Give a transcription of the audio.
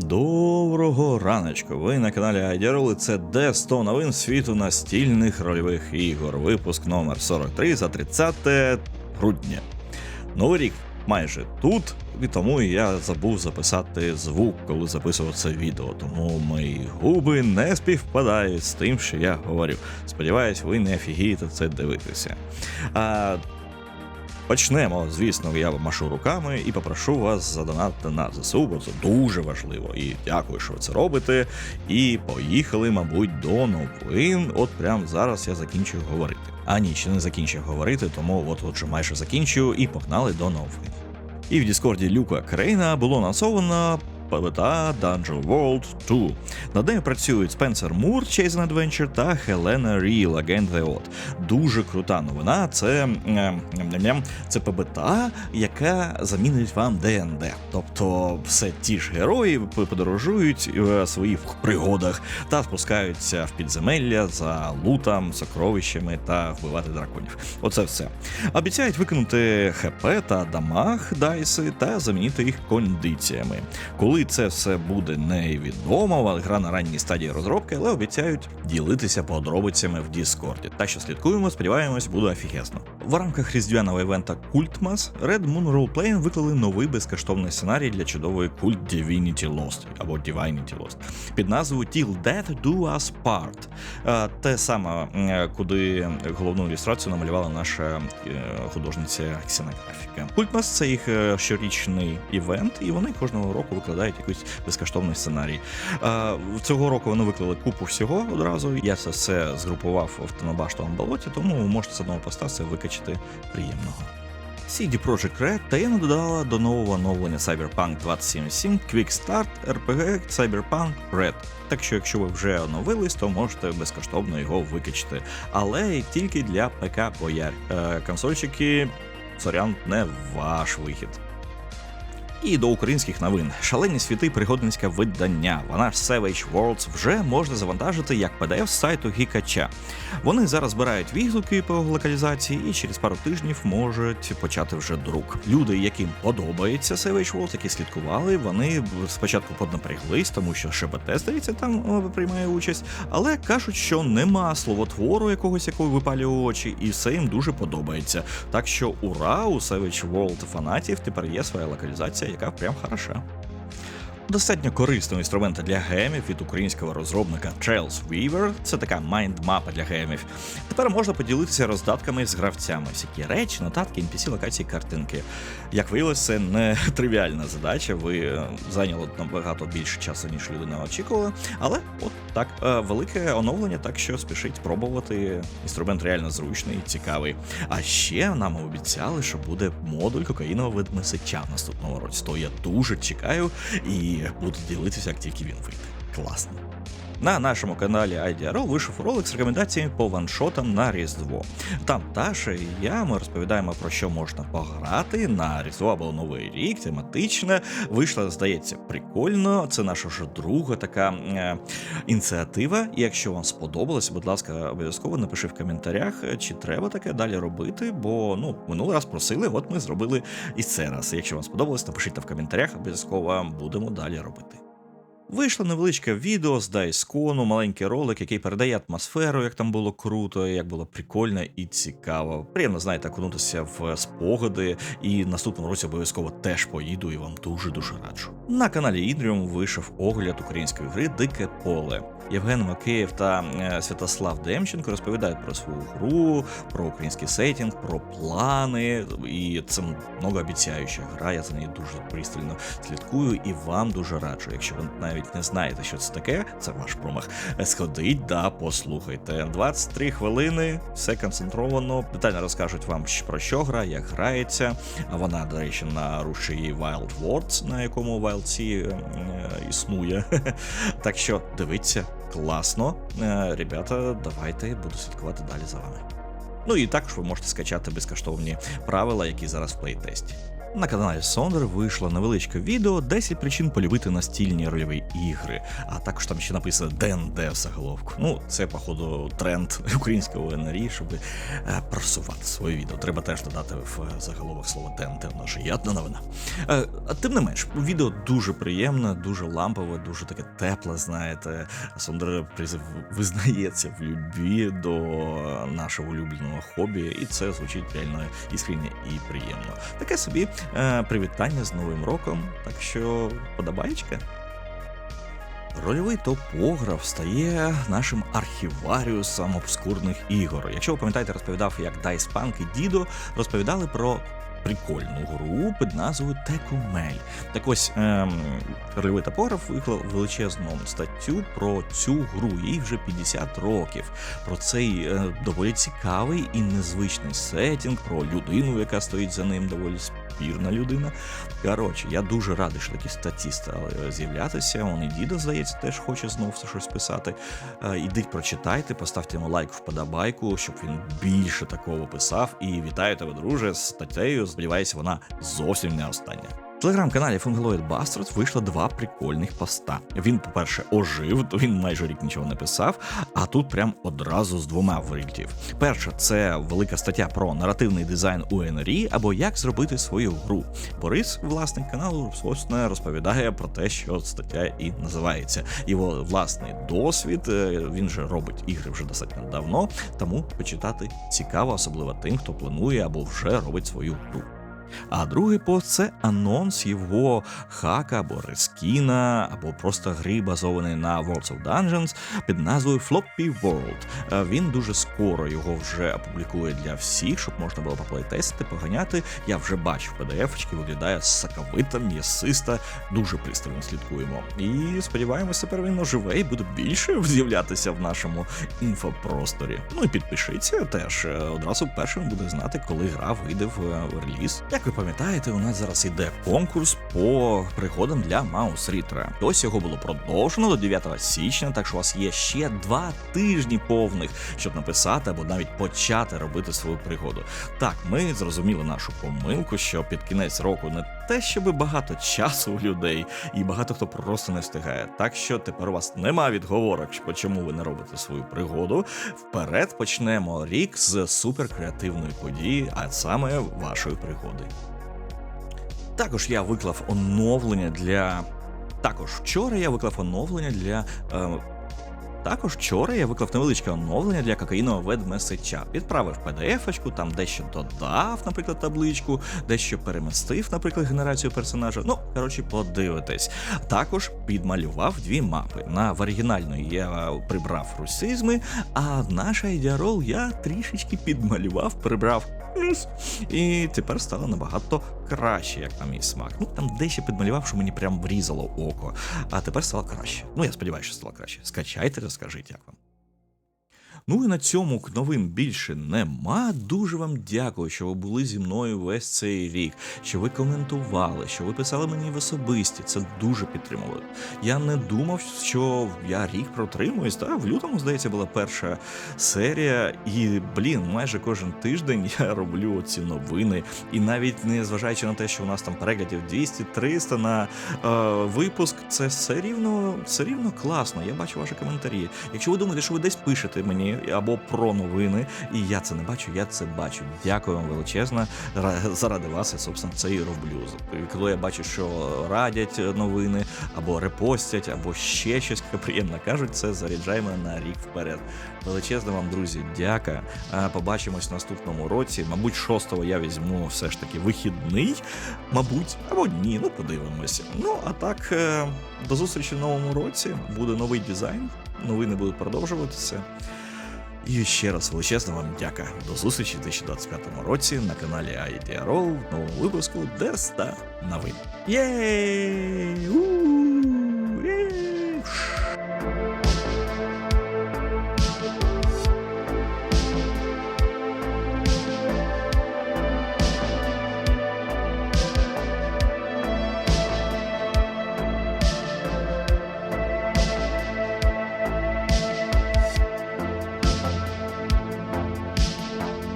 Доброго раночку. Ви на каналі Айдярол і це де 100 новин світу настільних рольових ігор. Випуск номер 43 за 30 грудня. Новий рік майже тут, і тому я забув записати звук, коли записував це відео. Тому мої губи не співпадають з тим, що я говорю. Сподіваюсь, ви не офігієте це дивитися. А Почнемо, звісно, я машу руками і попрошу вас задонатити на ЗСУ, бо це дуже важливо. І дякую, що ви це робите. І поїхали, мабуть, до новин. От прямо зараз я закінчую говорити. А ні, ще не закінчив говорити, тому от отже майже закінчую і погнали до новин. І в Діскорді Люка Крейна було анонсовано ПВТА Dungeon World 2. Над нею працюють Спенсер Мур Chasing Adventure та Хелена Ріл Агент От. Дуже крута новина. Це, е, це ПБТА, яка замінить вам ДНД. Тобто все ті ж герої подорожують в своїх пригодах та спускаються в підземелля за лутом, сокровищами та вбивати драконів. Оце все. Обіцяють викинути ХП та дамаг дайси та замінити їх кондиціями. Коли це все буде невідомо, гра на ранній стадії розробки, але обіцяють ділитися подробицями в Діскорді. Так що слідкуємо, сподіваємось, буде офігезно. В рамках різдвяного івента Cultmas Red Moon Roleplay виклали новий безкоштовний сценарій для чудової Cult Divinity Lost або Divinity Lost під назвою Till Death Do Us Part. Е, Те саме, е, куди головну ілюстрацію намалювала наша е, художниця ксенографіка. Cultmas – це їх щорічний івент, і вони кожного року викладають якийсь безкоштовний сценарій. Е, Цього року вони виклали купу всього одразу. Я це все згрупував в Тенобаштовому болоті, тому ви можете з одного поста все викачати приємного. CD Projekt Red таємно додала до нового оновлення Cyberpunk 2077 Quick Start RPG Cyberpunk Red. Так що, якщо ви вже оновились, то можете безкоштовно його викачати. Але тільки для ПК бояр. Е, консольчики, сорян, не ваш вихід. І до українських новин. Шалені світи пригодницьке видання. Вона ж Savage Worlds вже можна завантажити як PDF з сайту Гікача. Вони зараз збирають відгуки по локалізації і через пару тижнів можуть почати вже друк. Люди, яким подобається Savage Worlds, які слідкували, вони спочатку поднапряглись, тому що ШБТ, здається, там е, приймає участь, але кажуть, що нема словотвору якогось, якого випалює очі, і все їм дуже подобається. Так що ура, у Savage World фанатів тепер є своя локалізація, яка прям хороша. Достатньо корисного інструмента для гемів від українського розробника Trails Weaver. Це така майндмапа для гемів. Тепер можна поділитися роздатками з гравцями, всякі речі, нотатки, NPC, локації, картинки. Як виявилось, це не тривіальна задача. Ви е, зайняли набагато більше часу, ніж людина очікувала. Але от так, е, велике оновлення, так що спішіть пробувати. Інструмент реально зручний і цікавий. А ще нам обіцяли, що буде модуль кокаїнового ведмесича в наступному році. То я дуже чекаю і буду ділитися, як тільки він вийде. Класно. На нашому каналі IDRO вийшов ролик з рекомендаціями по ваншотам на Різдво. Там Таша і я ми розповідаємо про що можна пограти на Різдво або Новий рік, тематичне. Вийшло, здається, прикольно. Це наша вже друга така е, ініціатива. І якщо вам сподобалось, будь ласка, обов'язково напиши в коментарях, чи треба таке далі робити. Бо ну минулий раз просили, от ми зробили і це раз. Якщо вам сподобалось, напишіть в коментарях, обов'язково будемо далі робити. Вийшло невеличке відео з Дайскону, маленький ролик, який передає атмосферу, як там було круто, як було прикольно і цікаво. Приємно, знаєте, окунутися в спогади, і наступному році обов'язково теж поїду і вам дуже дуже раджу. На каналі Ідріум вийшов огляд української гри Дике поле. Євген Макеєв та е, Святослав Демченко розповідають про свою гру, про український сетінг, про плани. І це многообіцяюча гра. Я за нею дуже пристально слідкую і вам дуже раджу. Якщо ви навіть не знаєте, що це таке, це ваш промах. Сходіть да послухайте. 23 хвилини, все концентровано. Детально розкажуть вам про що гра, як грається. Вона, до речі, на рушії Wild Words, на якому WildC е, існує. Так що дивіться класно. Е, Ребята, давайте буду слідкувати далі за вами. Ну і також ви можете скачати безкоштовні правила, які зараз в плейтесті. На каналі Сондер вийшло невеличке відео 10 причин полюбити настільні рольові ігри, а також там ще написано ДНД в заголовку. Ну, це, походу, тренд українського НРІ, щоб е, просувати своє відео. Треба теж додати в е, заголовок слово ДНД, в наша ядна новина. Е, тим не менш, відео дуже приємне, дуже лампове, дуже таке тепле, знаєте. Сондер визнається в любві до нашого улюбленого хобі, і це звучить реально іскренне і приємно. Таке собі привітання з Новим роком, так що подобаєчка. Рольовий топограф стає нашим архіваріусом обскурних ігор. Якщо ви пам'ятаєте, розповідав, як Dice Punk і Дідо розповідали про прикольну гру під назвою Текумель. Так ось ем, рольовий топограф виклав величезну статтю про цю гру. Їй вже 50 років. Про цей е, доволі цікавий і незвичний сетінг, про людину, яка стоїть за ним, доволі спірна людина. Коротше, я дуже радий, що такі статті стали з'являтися. Он і дідо, здається, теж хоче знову щось писати. Е, Ідіть, прочитайте, поставте йому лайк вподобайку, щоб він більше такого писав. І вітаю тебе, друже, з статтею. Сподіваюся, вона зовсім не остання. В телеграм-каналі Fungaloid Bastards вийшло два прикольних поста. Він, по-перше, ожив, він майже рік нічого не писав, а тут прям одразу з двома вилітів. Перше, це велика стаття про наративний дизайн у НРІ або як зробити свою гру. Борис, власник каналу, власне, розповідає про те, що стаття і називається. Його власний досвід. е, Він же робить ігри вже достатньо давно, тому почитати цікаво, особливо тим, хто планує або вже робить свою гру. А другий пост це анонс його хака або рескіна, або просто гри, базований на Worlds of Dungeons під назвою Floppy World. Е, Він дуже скоро його вже опублікує для всіх, щоб можна було поплейтестити, поганяти. Я вже бачив PDF-очки, виглядає соковито, м'ясиста, дуже пристально слідкуємо. І сподіваємося, тепер він оживе і буде більше з'являтися в нашому інфопросторі. Ну і підпишіться теж. е, Одразу першим буде знати, коли гра вийде е, в реліз. Як ви пам'ятаєте, у нас зараз іде конкурс по пригодам для Маус Рітра. Ось його було продовжено до 9 січня, так що у вас є ще два тижні повних, щоб написати або навіть почати робити свою пригоду. Так, ми зрозуміли нашу помилку, що під кінець року не те, щоб багато часу у людей, і багато хто просто не встигає. Так що тепер у вас нема відговорок, чому ви не робите свою пригоду. Вперед почнемо рік з суперкреативної події, а саме вашої пригоди. Також я виклав оновлення для. Також вчора я виклав оновлення для. Е... Також вчора я виклав невеличке оновлення для кокаїнового ведмесича. Відправив PDF-очку, там дещо додав, наприклад, табличку, дещо перемістив, наприклад, генерацію персонажа. Ну, коротше, подивитесь. Також підмалював дві мапи. На в оригінальної я прибрав русизми, а наш айдіарол я трішечки підмалював, прибрав плюс. І тепер стало набагато краще, як на мій смак. Ну там дещо підмалював, що мені прям врізало око. А тепер стало краще. Ну я сподіваюся, що стало краще. Скачайте, розкажіть, як вам. Ну і на цьому новин більше нема. Дуже вам дякую, що ви були зі мною весь цей рік, що ви коментували, що ви писали мені в особисті. Це дуже підтримувало. Я не думав, що я рік протримуюсь. Та в лютому, здається, була перша серія, і блін, майже кожен тиждень я роблю ці новини. І навіть не зважаючи на те, що у нас там переглядів 200-300 на е, випуск, це все рівно, все рівно класно. Я бачу ваші коментарі. Якщо ви думаєте, що ви десь пишете мені або про новини, і я це не бачу, я це бачу. Дякую вам величезно. Заради вас я собственно це і роблю. Коли я бачу, що радять новини, або репостять, або ще щось приємно кажуть, це заряджає мене на рік вперед. Величезно вам, друзі, дяка. Побачимось в наступному році. Мабуть, 6-го я візьму все ж таки вихідний, мабуть, або ні, ну подивимося. Ну а так, е, до зустрічі в новому році. Буде новий дизайн, новини будуть продовжуватися. І ще раз величезна вам дяка. До зустрічі в 2025 році на каналі IDRO в новому випуску Деста новин. Єй!